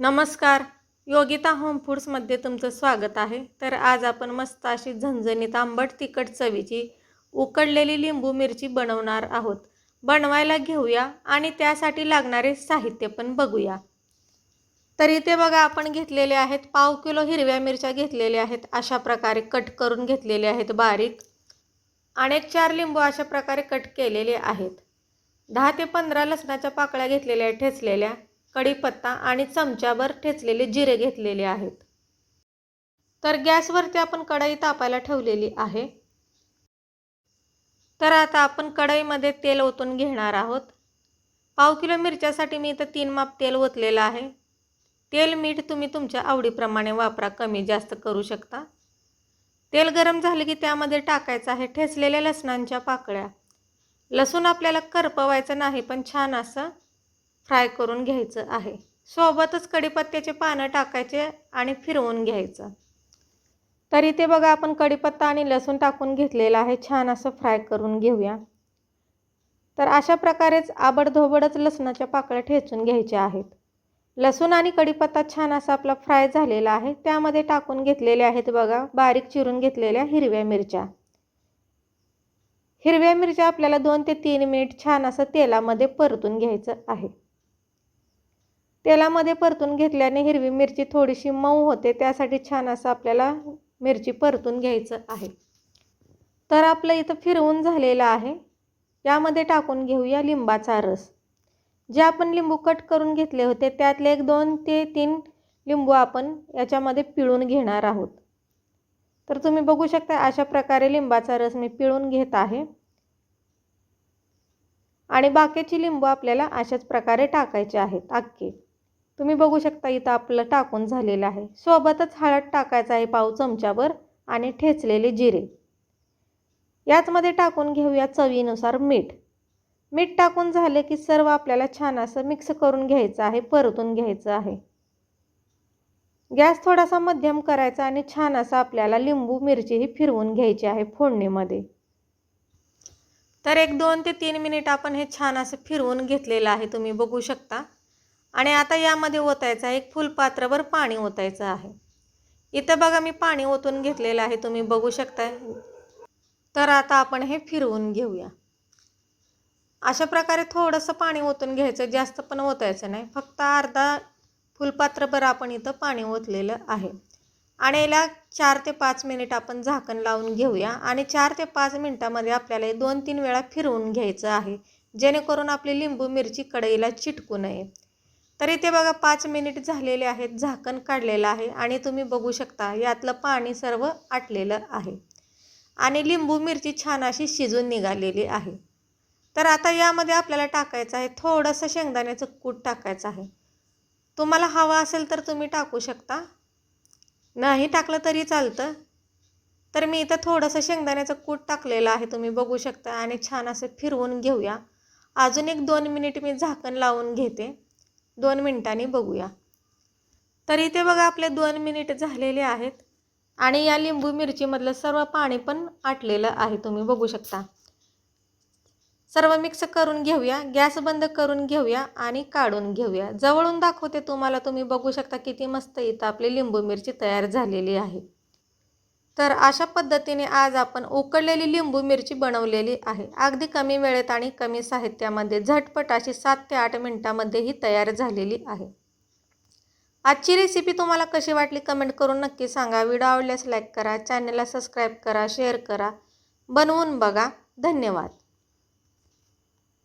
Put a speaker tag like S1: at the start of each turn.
S1: नमस्कार. योगिता होम फूड्समध्ये तुमचं स्वागत आहे. तर आज आपण मस्त अशी झणझणीत आंबट तिखट चवीची उकडलेली लिंबू मिरची बनवणार आहोत. बनवायला घेऊया आणि त्यासाठी लागणारे साहित्य पण बघूया. तर इथे बघा आपण घेतलेले आहेत पाव किलो हिरव्या मिरच्या घेतलेल्या आहेत. अशा प्रकारे कट करून घेतलेले आहेत बारीक. आणि एक चार लिंबू अशा प्रकारे कट केलेले आहेत. दहा ते पंधरा लसणाच्या पाकळ्या घेतलेल्या आहेत ठेचलेल्या. कढीपत्ता आणि चमच्याभर ठेचलेले जिरे घेतलेले आहेत. तर गॅसवरती आपण कढई तापायला ठेवलेली आहे. तर आता आपण कढईमध्ये तेल ओतून घेणार आहोत. पाव किलो मिरच्यासाठी मी इथं तीन माप तेल ओतलेलं आहे. तेल मीठ तुम्ही तुमच्या आवडीप्रमाणे वापरा कमी जास्त करू शकता. तेल गरम झाले की त्यामध्ये टाकायचं आहे ठेचलेल्या लसणांच्या पाकळ्या. लसूण आपल्याला करपवायचं नाही पण छान असं फ्राय करून घ्यायचं आहे. सोबतच कढीपत्त्याचे पानं टाकायचे आणि फिरवून घ्यायचं. तर इथे बघा आपण कढीपत्ता आणि लसूण टाकून घेतलेला आहे. छान असं फ्राय करून घेऊया. तर अशा प्रकारेच आबडधोबडच लसणाच्या पाकळ्या ठेचून घ्यायच्या आहेत. लसूण आणि कढीपत्ता छान असा आपला फ्राय झालेला आहे. त्यामध्ये टाकून घेतलेले आहेत बघा बारीक चिरून घेतलेल्या हिरव्या मिरच्या. हिरव्या मिरच्या आपल्याला दोन ते तीन मिनिट छान असं तेलामध्ये परतून घ्यायचं आहे. तेलामध्ये परतून घेतल्याने हिरवी मिरची थोडीशी मऊ होते. त्यासाठी छान असं आपल्याला मिरची परतून घ्यायचं आहे. तर आपलं इथं फिरवून झालेलं आहे. यामध्ये टाकून घेऊया लिंबाचा रस. जे आपण लिंबू कट करून घेतले होते त्यातले एक दोन ते तीन लिंबू आपण याच्यामध्ये पिळून घेणार आहोत. तर तुम्ही बघू शकता अशा प्रकारे लिंबाचा रस मी पिळून घेत आहे. आणि बाकीची लिंबू आपल्याला अशाच प्रकारे टाकायचे आहेत अख्खे. तुम्ही बघू शकता इथं आपलं टाकून झालेलं आहे. सोबतच हळद टाकायचं आहे पाव चमच्यावर आणि ठेचलेले जिरे. याचमध्ये टाकून घेऊया चवीनुसार मीठ. मीठ टाकून झाले की सर्व आपल्याला छान असं मिक्स करून घ्यायचं आहे परतून घ्यायचं आहे. गॅस थोडासा मध्यम करायचा आणि छान असं आपल्याला लिंबू मिरची ही फिरवून घ्यायची आहे फोडणीमध्ये. तर एक दोन ते तीन मिनिट आपण हे छान असं फिरवून घेतलेलं आहे तुम्ही बघू शकता. आणि आता यामध्ये ओतायचं आहे एक फुलपात्रभर पाणी ओतायचं आहे. इथं बघा मी पाणी ओतून घेतलेलं आहे तुम्ही बघू शकताय. तर आता आपण हे फिरवून घेऊया. अशा प्रकारे थोडंसं पाणी ओतून घ्यायचं जास्त पण ओतायचं नाही. फक्त अर्धा फुलपात्रभर आपण इथं पाणी ओतलेलं आहे. आणि याला चार ते पाच मिनिट आपण झाकण लावून घेऊया. आणि चार ते पाच मिनिटामध्ये आपल्याला दोन तीन वेळा फिरवून घ्यायचं आहे. जेणेकरून आपली लिंबू मिरची कढईला चिटकू नये. तर इथे बघा पाच मिनिट झालेले आहेत झाकण काढलेलं आहे आणि तुम्ही बघू शकता यातलं पाणी सर्व आटलेलं आहे. आणि लिंबू मिरची छान अशी शिजून निघालेली आहे. तर आता यामध्ये आपल्याला टाकायचं आहे थोडंसं शेंगदाण्याचं कूट टाकायचं आहे. तुम्हाला हवं असेल तर तुम्ही टाकू शकता. नाही टाकलं तरी चालतं. तर मी इथं थोडंसं शेंगदाण्याचं कूट टाकलेलं आहे तुम्ही बघू शकता. आणि छान असं फिरवून घेऊया. अजून एक दोन मिनिट मी झाकण लावून घेते. दोन मिनिटांनी बघूया. तर इथे बघा आपले दोन मिनिट झालेले आहेत. आणि या लिंबू मिरचीमधलं सर्व पाणी पण आटलेलं आहे. तुम्ही बघू शकता. सर्व मिक्स करून घेऊया. गॅस बंद करून घेऊया आणि काढून घेऊया. जवळून दाखवते तुम्हाला. तुम्ही बघू शकता किती मस्त इथं आपली लिंबू मिरची तयार झालेली आहे. तर अशा पद्धतीने आज आपण उकडलेली लिंबू मिरची बनवलेली आहे. अगदी कमी वेळेत आणि कमी साहित्यामध्ये झटपट अशी सात ते आठ मिनटामध्ये ही तयार झालेली आहे. आजची रेसिपी तुम्हाला कशी वाटली कमेंट करून नक्की सांगा. व्हिडिओ आवडल्यास लाईक करा चॅनलला सबस्क्राईब करा शेअर करा. बनवून बघा. धन्यवाद.